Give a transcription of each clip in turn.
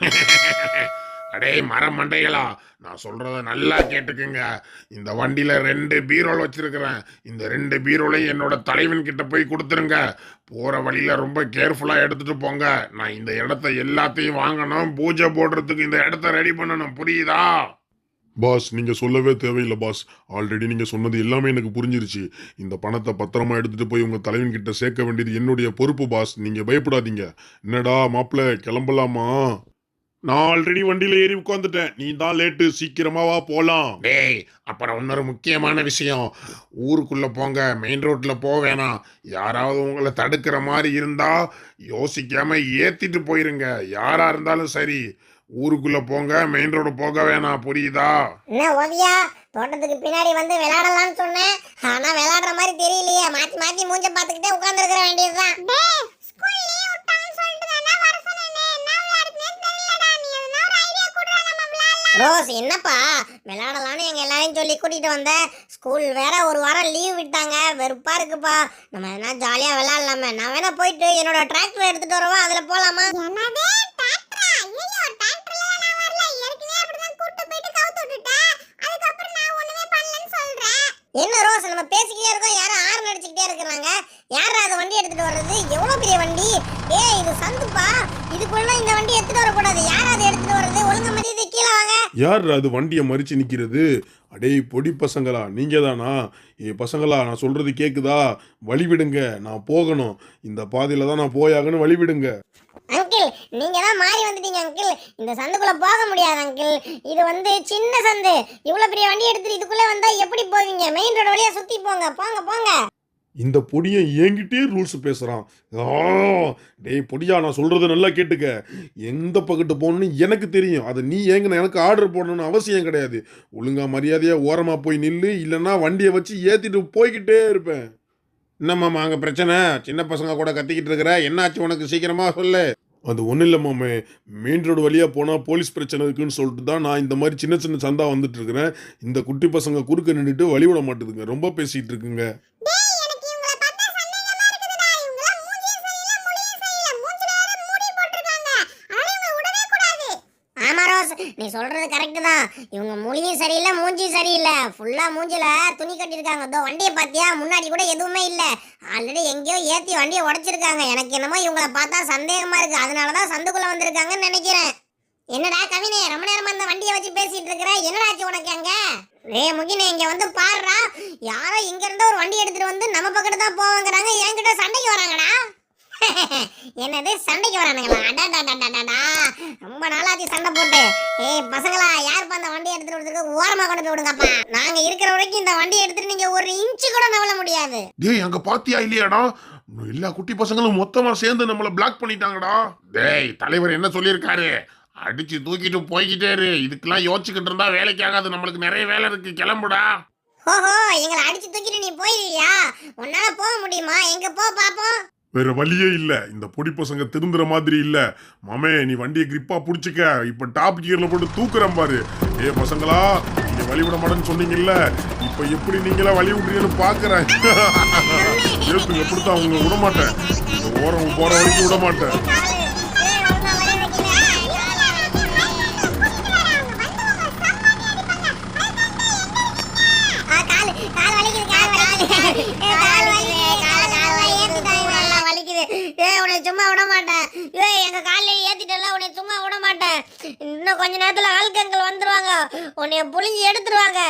அடே மரம் மண்டைகளா? நான் சொல்றத நல்லா கேட்டுக்குங்க. இந்த வண்டியில ரெண்டு பீரோல் வச்சிருக்கிறேன். இந்த ரெண்டு பீரோலையும் என்னோட தலைவன் கிட்ட போய் கொடுத்துருங்க. போற வழியில ரொம்ப கேர்ஃபுல்லா எடுத்துட்டு போங்க. நான் இந்த இடத்த எல்லாத்தையும் வாங்கணும். பூஜை போடுறதுக்கு இந்த இடத்த ரெடி பண்ணணும். புரியுதா? பாஸ் நீங்க சொல்லவே தேவையில்லை பாஸ். ஆல்ரெடி நீங்க சொன்னது எல்லாமே எனக்கு புரிஞ்சிருச்சு. இந்த பணத்தை பத்திரமா எடுத்துட்டு போய் உங்க தலைவன் கிட்ட சேர்க்க வேண்டியது என்னுடைய பொறுப்பு பாஸ். நீங்க பயப்படாதீங்க. என்னடா மாப்பிள்ள கிளம்பலாமா? நான் ஆல்ரெடி வண்டியில ஏறி உட்காந்துட்டேன் நீ தான் லேட்டு சீக்கிரமா வா போலாம். டேய் அப்புறம் இன்னொரு முக்கியமான விஷயம். ஊருக்குள்ள போங்க மெயின் ரோட்ல போக வேணாம். யாராவது உங்களை தடுக்கிற மாதிரி இருந்தா யோசிக்காம ஏத்திட்டு போயிருங்க. யாரா இருந்தாலும் சரி. ஊருக்குள்ள போங்க மெயின் ரோடு போக வேணாம். புரியுதா? என்ன ஓவியா? தோட்டத்துக்கு பின்னாடி வந்து விளையாடலாம்னு சொன்னேன். ஆனா விளையாடுற மாதிரி தெரியலையே. மாத்தி மாத்தி மூஞ்ச பாத்துக்கிட்டே உட்கார்ந்து இருக்கிற வேண்டியதுதான் ஸ்கூல் லீவ் விட்டாங்கன்னு சொல்லிட்டு தானே வர சொன்னேனே என்ன விளையாடுனே தெரியலடா நீ எதனா ஒரு ஐடியா குடுறா நம்ம விளையாடலாம் ரோஸ் என்னப்பா? விளையாடலாம்னு எங்க எல்லாரையும் சொல்லி கூட்டிட்டு வந்த? ஸ்கூல் வேற ஒரு வாரம் லீவ் விட்டாங்க. வெறுப்பா இருக்குப்பா. நம்ம எதனா ஜாலியா விளையாடலாமே. நான் வேணா போயிட்டு என்னோட டிராக்டர் எடுத்துட்டு வரவா? அதுல போலாமா என்னது டிராக்டரா ஐயோ டிராக்டர்ல நான் வரல ஏற்கனவே அப்படிதான் கூட்டி போயிட்டு கவுத்து விட்டுட்டேன் அதுக்கப்புறம் நான் ஒண்ணுமே பண்ணலன்னு சொல்றேன் என்ன ரோஸ்? நம்ம பேசிக்கிட்டே இருக்கோம். யாரும் ஆறு அடிச்சுக்கிட்டே இருக்கிறாங்க. யாரா அது வண்டி எடுத்துட்டு வர்றது? எவ்வளவு பெரிய வண்டி? ஏய் இது சந்துப்பா. இதுக்குள்ள இந்த வண்டி எடுத்துட்டு வரக்கூடாது. யார் அதை எடுத்துட்டு வர்றது? ஒழுங்கு மரியாதை கீழே வாங்க. யார் அது வண்டியை மறிச்சு நிக்கிறது? அடேய் பொடி பசங்களா நீங்க தானா ஏ பசங்களா நான் சொல்றது கேக்குதா? வழி விடுங்க நான் போகணும். இந்த பாதையில தான் நான் போயாகணும். வழி விடுங்க அங்கிள். நீங்க தான் மாறி வந்துட்டீங்க அங்கிள். இந்த சந்துக்குள்ள போக முடியாது அங்கிள். இது வந்து சின்ன சந்து. இவ்வளவு பெரிய வண்டி எடுத்துட்டு இதுக்குள்ள வந்தா எப்படி போவீங்க? மெயின் ரோடு வழியா சுத்தி போங்க. போங்க போங்க. இந்த பொடியை என்கிட்டயே ரூல்ஸ் பேசுறான். டேய் பொடியா நான் சொல்றது நல்லா கேட்டுக்க. எந்த பக்கத்து போகணும்னு எனக்கு தெரியும். அதை நீ ஏங்கின எனக்கு ஆர்டர் போடணும்னு அவசியம் கிடையாது. ஒழுங்கா மரியாதையா ஓரமா போய் நில்லு. இல்லைன்னா வண்டியை வச்சு ஏத்திட்டு போய்கிட்டே இருப்பேன். என்னம்மாமா அங்கே பிரச்சனை? சின்ன பசங்க கூட கத்திக்கிட்டு இருக்கிற? என்னாச்சு உனக்கு? சீக்கிரமா சொல்லு. அது ஒன்றும் இல்லைம்மாமே மெயின் ரோடு வழியாக போனால் போலீஸ் பிரச்சனை இருக்குன்னு சொல்லிட்டு தான் நான் இந்த மாதிரி சின்ன சின்ன சந்தா வந்துட்டு இருக்கிறேன். இந்த குட்டி பசங்க குறுக்க நின்றுட்டு வழி விட மாட்டுதுங்க. ரொம்ப பேசிகிட்டு இருக்குங்க ஆமா ரோஸ் நீ சொல்றது கரெக்டு தான். இவங்க மொழியும் சரியில்லை மூஞ்சியும் சரியில்லை. ஃபுல்லா மூஞ்சில துணி கட்டியிருக்காங்க. இதோ வண்டியை பார்த்தியா? முன்னாடி கூட எதுவுமே இல்லை. ஆல்ரெடி எங்கேயோ ஏத்தி வண்டியை உடைச்சிருக்காங்க. எனக்கு என்னமோ இவங்கள பார்த்தா சந்தேகமா இருக்கு. அதனாலதான் சந்துக்குள்ள வந்திருக்காங்கன்னு நினைக்கிறேன். என்னடா கவினே ரொம்ப நேரமா இந்த வண்டியை வச்சு பேசிட்டு இருக்கிற? என்னடாச்சு உனக்கு அங்க? ரே முகினே இங்க வந்து பாடுறா யாரோ இங்க இருந்து ஒரு வண்டி எடுத்துட்டு வந்து நம்ம பக்கத்து தான் போவாங்கிறாங்க. என்கிட்ட சண்டைக்கு வராங்கடா. என்னது? சண்டைக்கு வரானுங்களா? அடாடாடாடாடா ரொம்ப நாளாச்சு சண்டை போட்டு. ஏய் பசங்களா யார் அந்த வண்டி எடுத்துட்டு வரதுக்கு ஓரமா கொண்டு போய் விடுங்கப்பா. நாங்க இருக்கிற வரைக்கும் இந்த வண்டி எடுத்துட்டு நீங்க ஒரு இன்ச்சு கூட நவள முடியாது. டேய் அங்க பாத்தியா இல்லையாடா? எல்லா குட்டி பசங்களும் மொத்தமா சேர்ந்து நம்மள பிளாக் பண்ணிட்டாங்கடா. டேய் தலைவர் என்ன சொல்லியிருக்காரு? அடிச்சு தூக்கிட்டு போய்கிட்டே இரு. இதுக்கெல்லாம் யோசிச்சுக்கிட்டு இருந்தா வேலைக்கு ஆகாது. நம்மளுக்கு நிறைய வேலை இருக்கு. கிளம்புடா. ஓஹோ எங்களை அடிச்சு தூக்கிட்டு நீ போயிருவியா உன்னால போக முடியுமா? எங்க போ பாப்போம். வேற வழியே இல்ல. இந்த பொடி பசங்க திருந்துற மாதிரி இல்ல. மாமே நீ வண்டியை கிரிப்பா புடிச்சுக்க. இப்ப டாப் கியர்ல போட்டு தூக்குறேன் பாரு. ஏ பசங்களா நீங்க வழி விட மாட்டேன்னு சொன்னீங்கல்ல. இப்ப எப்படி நீங்களா வழி விடுறீங்கன்னு பாக்குறேன். ஏத்து எப்படித்தான் உங்களை விட மாட்டேன் ஓரம் போற வரைக்கும் விட மாட்டேன் இன்னும் கொஞ்ச நேரத்துல ஆள்கங்கள் வந்துருவாங்க. உன்னைய புளிஞ்சு எடுத்துருவாங்க.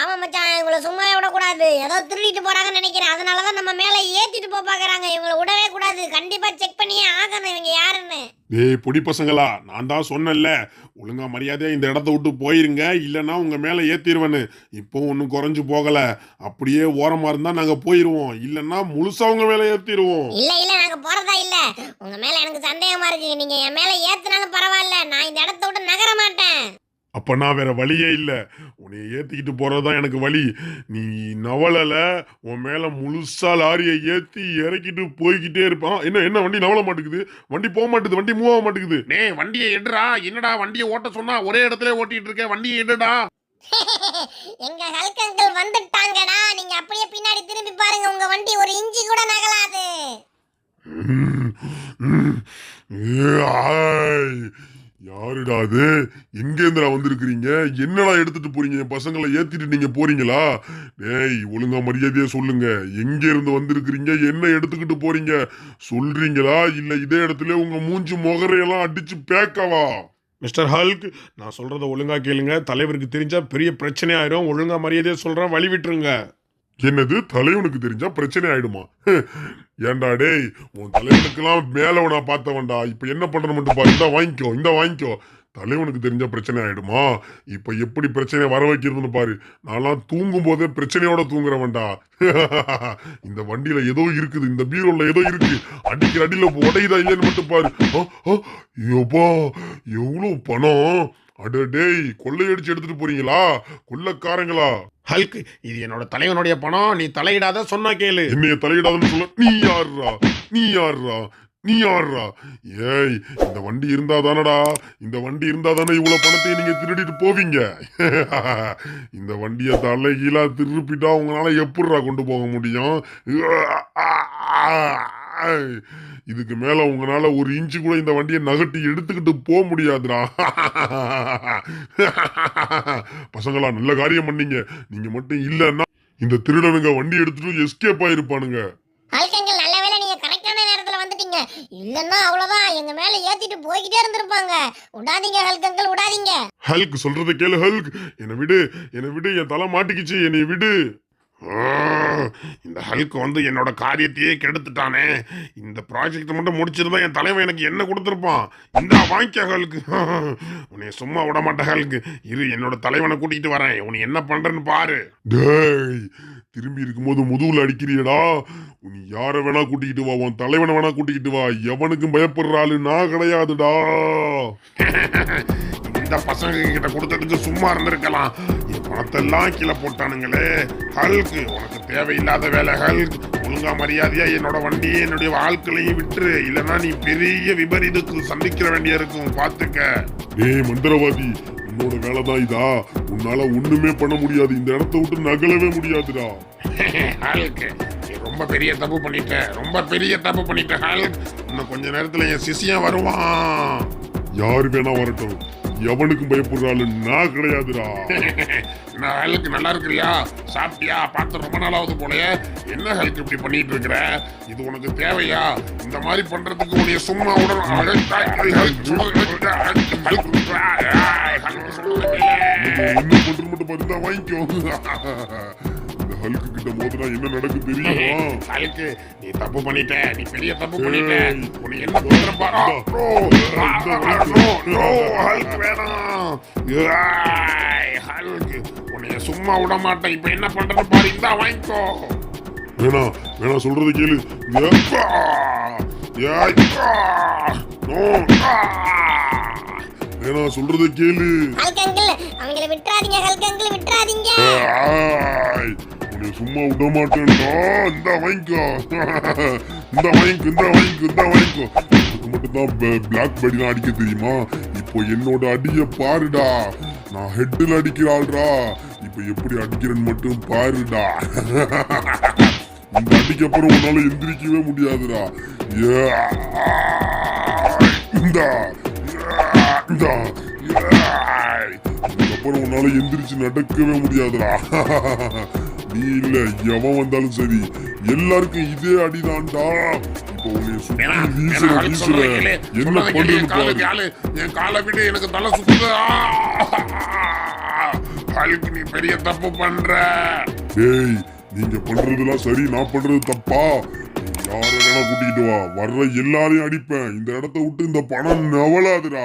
ஆமா மச்சான் இவங்களை சும்மா விடக்கூடாது. ஏதோ திருடிட்டு போறாங்கன்னு நினைக்கிறேன். அதனாலதான் நம்ம மேல ஏத்திட்டு போ பாக்குறாங்க. இவங்களை விடவே கூடாது. கண்டிப்பா செக் பண்ணியே ஆகணும் இவங்க யாருன்னு. ஏய் பொடி பசங்களா நான் தான் சொன்னேன்ல. ஒழுங்கா மரியாதையா இந்த இடத்த விட்டு போயிருங்க. இல்லைன்னா உங்க மேல ஏத்திடுவேன்னு இப்போ ஒன்றும் குறைஞ்சு போகல. அப்படியே ஓரமா இருந்தா நாங்க போயிருவோம். இல்லைன்னா முழுசா உங்க மேல ஏத்திடுவோம் இல்ல இல்ல நாங்க போறதா இல்ல. உங்க மேல எனக்கு சந்தேகமா இருக்கு. நீங்க என் மேல ஏத்துனாலும் பரவாயில்ல. நான் இந்த இடத்த விட்டு நகர மாட்டேன். அப்ப நான் வேற வழியே இல்ல. உன்னை ஏத்திக்கிட்டு போறதுதான் எனக்கு வழி. நீ நவலல உன் மேல முழுசா லாரியை ஏத்தி இறக்கிட்டு போய்கிட்டே இருப்பான் என்ன என்ன வண்டி நவல மாட்டேங்குது? வண்டி போக மாட்டேங்குது. வண்டி மூவ் ஆக மாட்டேங்குது. டேய் வண்டியை எடுடா என்னடா வண்டியை ஓட்ட சொன்னா ஒரே இடத்துல ஓட்டிட்டு இருக்க? வண்டியை எடுடா. எங்க ஹல்க் அங்கிள் வந்துட்டாங்கடா. நீங்க அப்படியே பின்னாடி திரும்பி பாருங்க. உங்க வண்டி ஒரு இன்ச்சு கூட ஆய். யாருடா அது? எங்கேருந்துடா வந்திருக்கிறீங்க? என்னடா எடுத்துட்டு போறீங்க? என் பசங்களை ஏத்திட்டு நீங்க போறீங்களா? டேய் ஒழுங்கா மரியாதையே சொல்லுங்க. எங்க இருந்து வந்திருக்கிறீங்க? என்ன எடுத்துக்கிட்டு போறீங்க? சொல்றீங்களா? இல்ல இதே இடத்துல உங்க மூஞ்சி முகரையெல்லாம் அடிச்சு பேக்கவா? மிஸ்டர் ஹல்க் நான் சொல்றத ஒழுங்கா கேளுங்க. தலைவருக்கு தெரிஞ்சா பெரிய பிரச்சனை ஆயிரும் ஒழுங்கா மரியாதையா சொல்றேன். வழி விட்டுருங்க. என்னது? தலைவனுக்கு தெரிஞ்சா பிரச்சனை ஆயிடுமா? ஏன்டா டேய் உன் தலைவனுக்கெல்லாம் மேலவனா பார்த்தவன்டா. இப்போ என்ன பண்ற மட்டும் பாரு. இந்த வாங்கிக்கோ இந்த வாங்கிக்கோ. தலைவனுக்கு தெரிஞ்சால் பிரச்சனை ஆயிடுமா? இப்போ எப்படி பிரச்சனையை வர வைக்கிறதுன்னு பாரு. நான்லாம் தூங்கும் போதே பிரச்சனையோட தூங்குறவன்டா. இந்த வண்டியில ஏதோ இருக்குது. இந்த பீரோல ஏதோ இருக்கு. அடிக்கிற அடியில் உடையுதா இல்லைன்னு மட்டும் பாரு. ஆ, எவ்வளோ பணம்? அட டேய் கொள்ளையடிச்சு எடுத்துட்டு போறீங்களா? கொள்ளக்காரங்களா? ஹல்க் இது என்னோட தலைவனுடைய பணம். நீ தலையிடாத சொன்னா கேளு. என்னைய தலையிடாதுன்னு சொல்ல நீ யாருடா நீ யாருடா நீ யாருடா ஏய் இந்த வண்டி இருந்தா தானடா இந்த வண்டி இருந்தா தானே இவ்வளவு பணத்தை நீங்க திருடிட்டு போவீங்க? இந்த வண்டியை தலைகீழா திருப்பிட்டா உங்களால எப்படிடா கொண்டு போக முடியும்? இதுக்கு மேல உங்களால ஒரு இன்ச்சு கூட இந்த வண்டியை நகட்டி எடுத்துக்கிட்டு போக முடியாதுடா. பசங்களா நல்ல காரியம் பண்ணீங்க. நீங்க மட்டும் இல்லைன்னா இந்த திருடனுங்க வண்டி எடுத்துட்டு எஸ்கேப் ஆயிருப்பானுங்க. இல்லன்னா அவ்வளவுதான் எங்க மேல ஏத்திட்டு போய்கிட்டே இருந்திருப்பாங்க. விடாதீங்க அல்கங்கள் விடாதீங்க ஹல்க் சொல்றத கேளு ஹல்க். என்னை விடு என்னை விடு என் தலை மாட்டிக்கிச்சு என்னை விடு. இந்த ஹல்க் வந்து என்னோட காரியத்தையே கெடுத்துட்டானே. இந்த ப்ராஜெக்ட் மட்டும் முடிச்சிருந்தா என் தலைவன் எனக்கு என்ன கொடுத்துருப்பான்? இந்த வாங்கிக்க ஹல்க் உன்னை சும்மா விட மாட்டேன் ஹல்க் இரு என்னோட தலைவனை கூட்டிகிட்டு வரேன். உன்னை என்ன பண்றேன்னு பாரு. டேய் திரும்பி இருக்கும்போது முதுகுல அடிக்கிறியடா. நீ யார வேணா கூட்டிக்கிட்டு வா உன் தலைவனை வேணா கூட்டிக்கிட்டு வா. எவனுக்கும் பயப்படுற ஆளு நான் கிடையாதுடா. இந்த பசங்க கிட்ட கொடுத்ததுக்கு சும்மா இருந்திருக்கலாம். பணத்தெல்லாம் கீழே போட்டானுங்களே. ஹல்க் உனக்கு தேவையில்லாத வேலை ஹல்க் ஒழுங்கா மரியாதையா என்னோட வண்டியை என்னுடைய ஆட்களையும் விட்டுரு. இல்லைன்னா நீ பெரிய விபரீதத்துக்கு சந்திக்கிற வேண்டிய இருக்கும். பாத்துக்க டேய் மந்திரவாதி உன்னோட வேலை தான் இதா? உன்னால ஒண்ணுமே பண்ண முடியாது. இந்த இடத்த விட்டு நகலவே முடியாதுடா. ஹல்க் ரொம்ப பெரிய தப்பு பண்ணிட்ட. ரொம்ப பெரிய தப்பு பண்ணிட்ட ஹல்க் இன்னும் கொஞ்ச நேரத்துல என் சிசியம் வருவான். யாரு வேணா வரட்டும். எவனுக்கும் பயப்படுற ஆளு நான் கிடையாதுடா. என்ன ஹல்க் நல்லா இருக்கிறியா? சாப்பிட்டியா? பார்த்து ரொம்ப நாளாவது போலயே. என்ன ஹல்க் இப்படி பண்ணிட்டு இருக்கிற? இது உனக்கு தேவையா? இந்த மாதிரி பண்றதுக்கு உன்னைய சும்மா. என்ன பண்றது மட்டும் பாரு இந்தா வாங்கிக்கோ. ஹல்கு கிட்ட மோதினா என்ன நடக்கும் தெரியுமா ஹல்க், நீ தப்பு பண்ணிட்ட நீ பெரிய தப்பு பண்ணிட்ட. உன்னை என்ன பண்ற பாரு இந்தா, நோ நோ ஹல்க் வேணாம் ஹல்க் உன்னைய சும்மா விட மாட்டேன் இப்ப என்ன பண்றது பாரு இந்தா வாங்கிக்கோ வேணா வேணா சொல்றது கேளு ஏப்பா! ஏய்ப்பா! நோ! வேணா சொல்றத கேளு அல்கங்கள் அவங்கள விட்டுறாதீங்க அல்கங்கள் விட்டுறாதீங்க ஆய்! உன்னை சும்மா விட மாட்டேன்டா. இந்த வாங்கிக்கோ. இந்த வாங்கிக்கோ இந்த வாங்கிக்கோ இந்த வாங்கிக்கோ. இதுக்கு மட்டும் தான் பிளாக் படி அடிக்க தெரியுமா? இப்போ என்னோட அடியை பாருடா. நான் ஹெட்டில் அடிக்கிற ஆள்டா இப்போ எப்படி அடிக்கிறேன்னு மட்டும் பாருடா. இந்த அடிக்கு அப்புறம் உன்னால எந்திரிக்கவே முடியாதுடா. ஏ, இந்தா. இந்தா. உன்னால எந்திரிச்சு நடக்கவே முடியாதுடா. நீ இல்ல எவன் வந்தாலும் சரி. எல்லாருக்கும் இதே அடிதான்டா. இப்போ உன்னை சுத்தி வீசுற வீசுற. என்ன பண்றேன்னு பாரு. என் காலை விட்டு எனக்கு தலை சுத்துது! ஹல்க் நீ பெரிய தப்பு பண்ற. டேய் நீங்க பண்றதெல்லாம் சரி நான் பண்றது தப்பா? யார வேணா கூட்டிக்கிட்டு வா. வர்ற எல்லாரையும் அடிப்பேன். இந்த இடத்த விட்டு இந்த பணம் நவலாதுடா.